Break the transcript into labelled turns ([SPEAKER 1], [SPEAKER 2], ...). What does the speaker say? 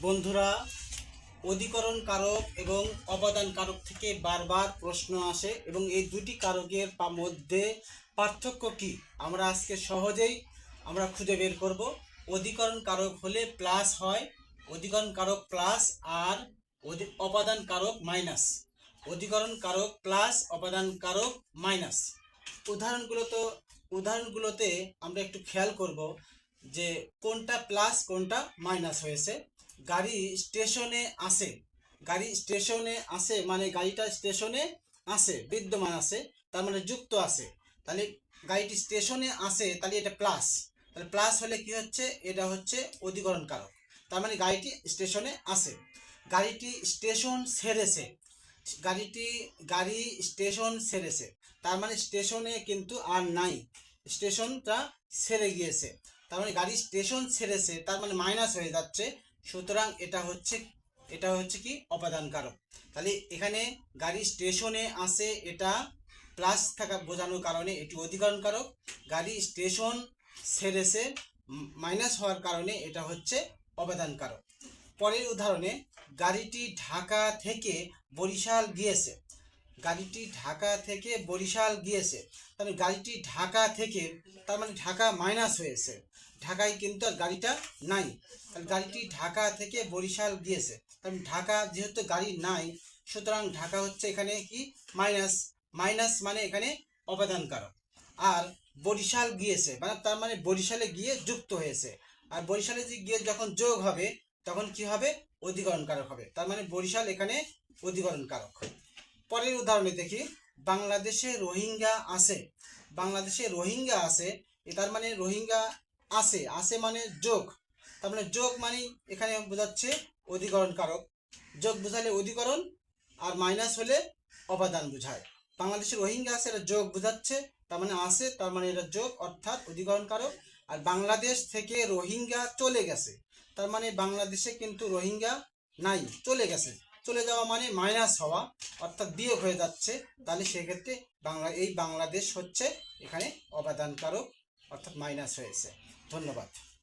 [SPEAKER 1] বন্ধুরা অধিকরণ কারক এবং অবদান কারক থেকে বারবার প্রশ্ন আসে এবং এই দুটি কারকের মধ্যে পার্থক্য কি? আমরা আজকে সহজেই আমরা খুঁজে বের করব। অধিকরণ কারক হলে প্লাস হয় অধিকরণ কারক প্লাস আর অপাদান কারক মাইনাস। অধিকরণ কারক প্লাস অপাদান কারক মাইনাস। উদাহরণগুলো তো, উদাহরণগুলোতে আমরা একটু খেয়াল করব যে কোনটা প্লাস, কোনটা মাইনাস হয়েছে। গাড়ি স্টেশনে আসে। গাড়ি স্টেশনে আসে মানে গাড়িটা স্টেশনে আসে, বিদ্যমান আছে তার মানে যুক্ত আছে তাহলে গাড়িটি স্টেশনে আসে, তাহলে এটা প্লাস তাহলে প্লাস হলে কি হচ্ছে? এটা হচ্ছে অধিকরণ কারক তার মানে গাড়িটি স্টেশনে আসে। গাড়িটি স্টেশন ছেড়েছে গাড়িটি, গাড়ি স্টেশন ছেড়েছে তার মানে স্টেশনে কিন্তু আর নাই। স্টেশনটা ছেড়ে গিয়েছে। তার মানে গাড়ি স্টেশন ছেড়েছে তার মানে মাইনাস হয়ে যাচ্ছে। সুতরাং এটা হচ্ছে এটা হচ্ছে কি অপাদান কারক তাহলে এখানে গাড়ি স্টেশনে আসে, এটা প্লাস থাকা, বোঝানোর কারণে এটি অধিকরণ কারক গাড়ি স্টেশন সেরেছে মাইনাস হওয়ার কারণে এটা হচ্ছে অবদান কারক পরের উদাহরণে গাড়িটি ঢাকা থেকে বরিশাল গিয়েছে। গাড়িটি ঢাকা থেকে বরিশাল গিয়েছে। তাহলে গাড়িটি ঢাকা থেকে, তার মানে ঢাকা মাইনাস হয়েছে। ঢাকায় কিন্তু আর গাড়িটা নাই। তাহলে গাড়িটি ঢাকা থেকে বরিশাল গিয়েছে। তাহলে ঢাকা যেহেতু গাড়ি নাই, সুতরাং ঢাকা হচ্ছে এখানে কি? মাইনাস মাইনাস মানে এখানে অবদান কারক আর বরিশাল গিয়েছে মানে তার মানে বরিশালে গিয়ে যুক্ত হয়েছে। আর বরিশালে যে গিয়ে যখন যোগ হবে, তখন কি হবে? অধিকরণ কারক হবে। তার মানে বরিশাল এখানে অধিকরণ কারক পরের উদাহরণে দেখি। বাংলাদেশে রোহিঙ্গা আছে। বাংলাদেশে রোহিঙ্গা আছে। তার মানে রোহিঙ্গা আছে। আছে মানে যোগ। তার মানে যোগ মানে এখানে বোঝাচ্ছে অধিকরণ কারক যোগ বোঝালে অধিকরণ আর মাইনাস হলে অপাদান বোঝায়। বাংলাদেশে রোহিঙ্গা আছে এটা যোগ বোঝাচ্ছে। তার মানে আছে, তার মানে এটা যোগ অর্থাৎ অধিকরণ কারক আর বাংলাদেশ থেকে রোহিঙ্গা চলে গেছে। তার মানে বাংলাদেশে কিন্তু রোহিঙ্গা নাই, চলে গেছে। চলে যাওয়া মানে মাইনাস হওয়া, অর্থাৎ বিয়োগ হয়ে যাচ্ছে, তাহলে সেক্ষেত্রে বাংলা, এই বাংলাদেশ হচ্ছে এখানে অবাদানকারক অর্থাৎ মাইনাস হয়েছে। ধন্যবাদ।